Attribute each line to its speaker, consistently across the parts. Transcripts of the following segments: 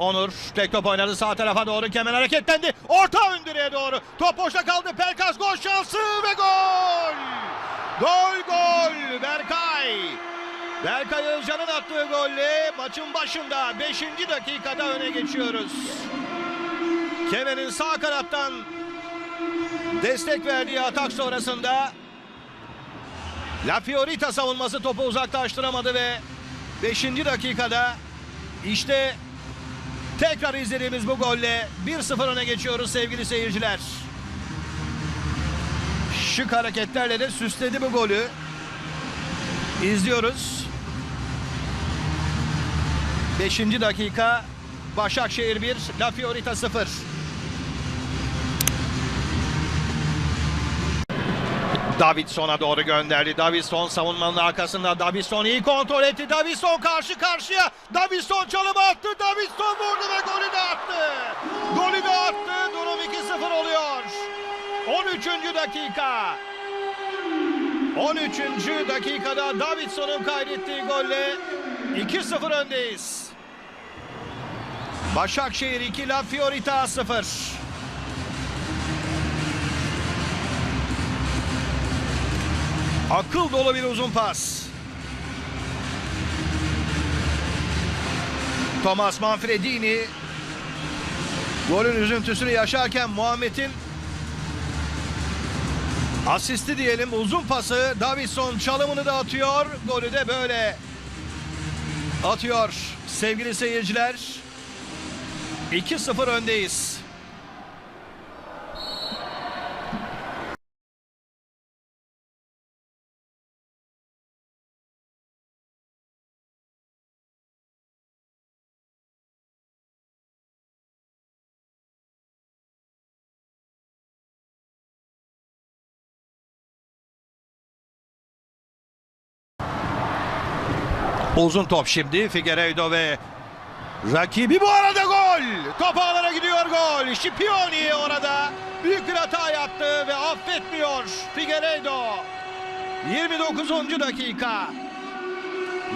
Speaker 1: Onur tek top oynadı sağ tarafa doğru kemer hareketlendi. Orta ön direğe doğru. Top boşta kaldı. Pelkas gol şansı ve gol. Gol gol Berkay. Berkay Özcan'ın attığı golle maçın başında 5. dakikada öne geçiyoruz. Kemer'in sağ kanattan destek verdiği atak sonrasında La Fiorita savunması topu uzaklaştıramadı ve 5. dakikada işte tekrar izlediğimiz bu golle 1-0 öne geçiyoruz sevgili seyirciler. Şık hareketlerle de süsledi bu golü. İzliyoruz. 5. dakika Başakşehir 1, La Fiorita 0. Davidson'a doğru gönderdi. Davidson savunmanın arkasında. Davidson iyi kontrol etti. Davidson karşı karşıya. Davidson çalımı attı. Davidson vurdu ve golü de attı. Golü de attı. Durum 2-0 oluyor. 13. dakika. 13. dakikada Davidson'un kaydettiği golle 2-0 öndeyiz. Başakşehir 2, La Fiorita 0. Akıl dolu bir uzun pas. Thomas Manfredini golün üzüntüsünü yaşarken Muhammed'in asisti diyelim uzun pası Davidson çalımını da atıyor. Golü de böyle atıyor sevgili seyirciler. 2-0 öndeyiz. Uzun top şimdi Figueiredo ve rakibi bu arada gol. Top ağlara gidiyor gol. Şipioni orada büyük bir hata yaptı ve affetmiyor Figueiredo. 29. dakika.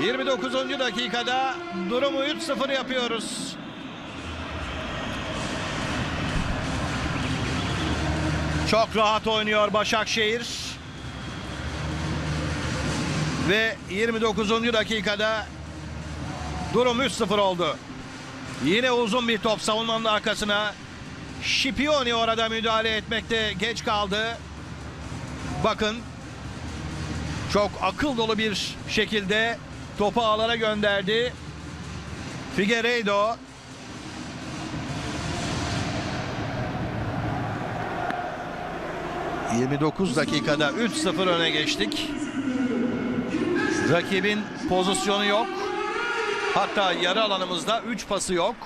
Speaker 1: 29. dakikada durumu 3-0 yapıyoruz. Çok rahat oynuyor Başakşehir. Ve 29. dakikada durum 3-0 oldu. Yine uzun bir top savunmanın arkasına. Şipioni orada müdahale etmekte geç kaldı. Bakın çok akıl dolu bir şekilde topu ağlara gönderdi. Figueiredo ...29 dakikada 3-0 öne geçtik. Rakibin pozisyonu yok. Hatta yarı alanımızda 3 pası yok.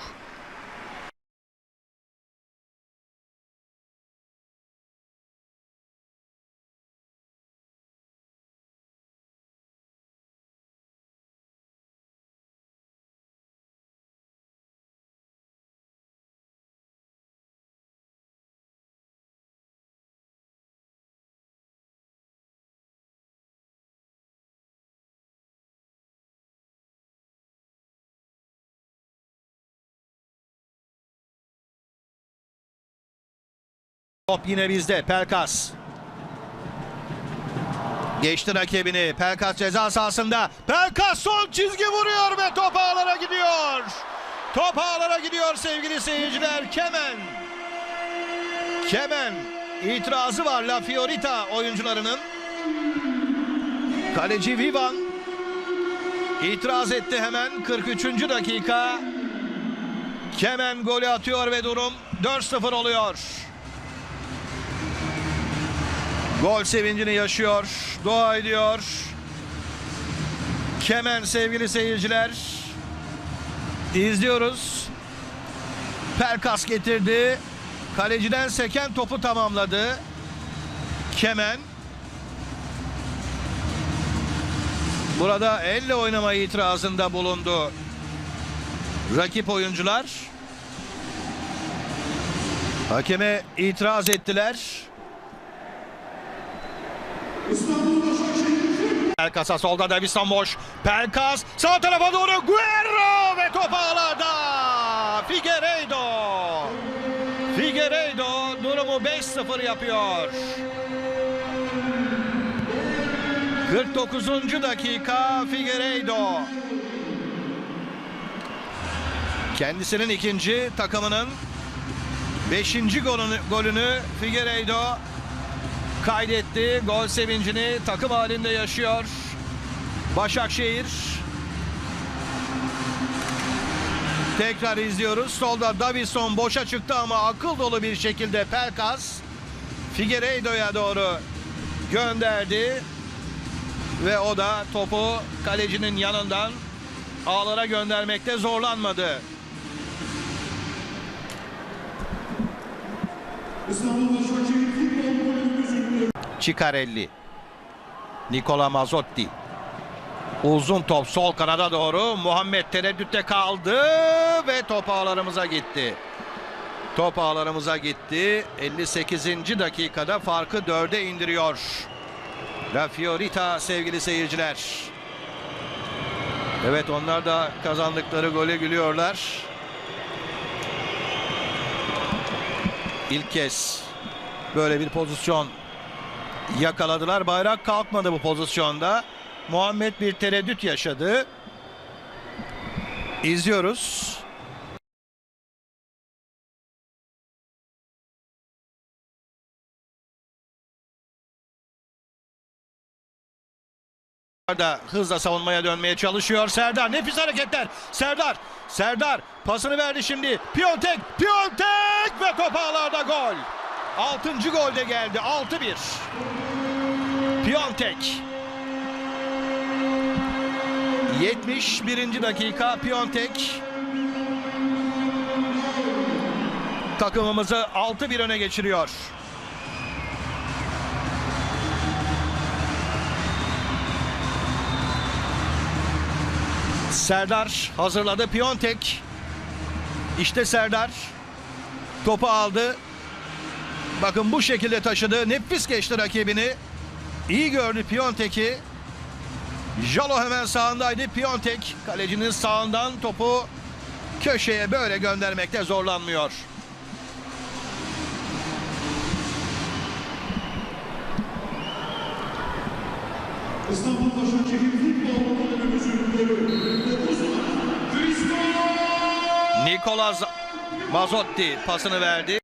Speaker 1: Top yine bizde. Pelkas. Geçti rakibini. Pelkas ceza sahasında. Pelkas son çizgi vuruyor ve top ağlara gidiyor. Top ağlara gidiyor sevgili seyirciler. Kemen. Kemen. İtirazı var La Fiorita oyuncularının. Kaleci Vivan itiraz etti hemen 43. dakika. Kemen golü atıyor ve durum 4-0 oluyor. Gol sevincini yaşıyor, dua ediyor. Kemen sevgili seyirciler. İzliyoruz. Pelkas getirdi. Kaleciden seken topu tamamladı. Kemen. Burada elle oynama itirazında bulundu. Rakip oyuncular. Hakeme itiraz ettiler. Pelkas'a solda Davison boş. Pelkas sağ tarafa doğru Guerrero ve top ağlarda. Figueiredo. Figueiredo durumu 5-0 yapıyor. 49. dakika Figueiredo. Kendisinin ikinci takımının 5. golünü, golünü Figueiredo kaydetti. Gol sevincini takım halinde yaşıyor. Başakşehir. Tekrar izliyoruz. Solda Davison boşa çıktı ama akıl dolu bir şekilde Pelkas Figueiredo'ya doğru gönderdi. Ve o da topu kalecinin yanından ağlara göndermekte zorlanmadı. Cicarelli. Nicola Mazzotti. Uzun top sol kanada doğru. Muhammed tereddütte kaldı ve top ağlarımıza gitti. Top ağlarımıza gitti. 58. dakikada farkı 4'e indiriyor. La Fiorita sevgili seyirciler. Evet onlar da kazandıkları gole gülüyorlar. İlk kez böyle bir pozisyon yakaladılar. Bayrak kalkmadı bu pozisyonda. Muhammed bir tereddüt yaşadı. İzliyoruz. Da hızla savunmaya dönmeye çalışıyor. Serdar nefis hareketler. Serdar, Serdar pasını verdi şimdi. Piontek, Piontek ve top ağlarda gol. Altıncı gol de geldi. 6-1. Piontek. 71. dakika Piontek. Takımımızı 6-1 öne geçiriyor. Serdar hazırladı. Piontek. İşte Serdar. Topu aldı. Bakın bu şekilde taşıdı. Nefis geçti rakibini. İyi gördü Piontek'i. Jalo hemen sağındaydı. Piontek kalecinin sağından topu köşeye böyle göndermekte zorlanmıyor.
Speaker 2: İstanbul Başakşehir Futbol Kulübümüzün golü 9 numara Cristiano
Speaker 1: Nicolas Mazzotti pasını verdi.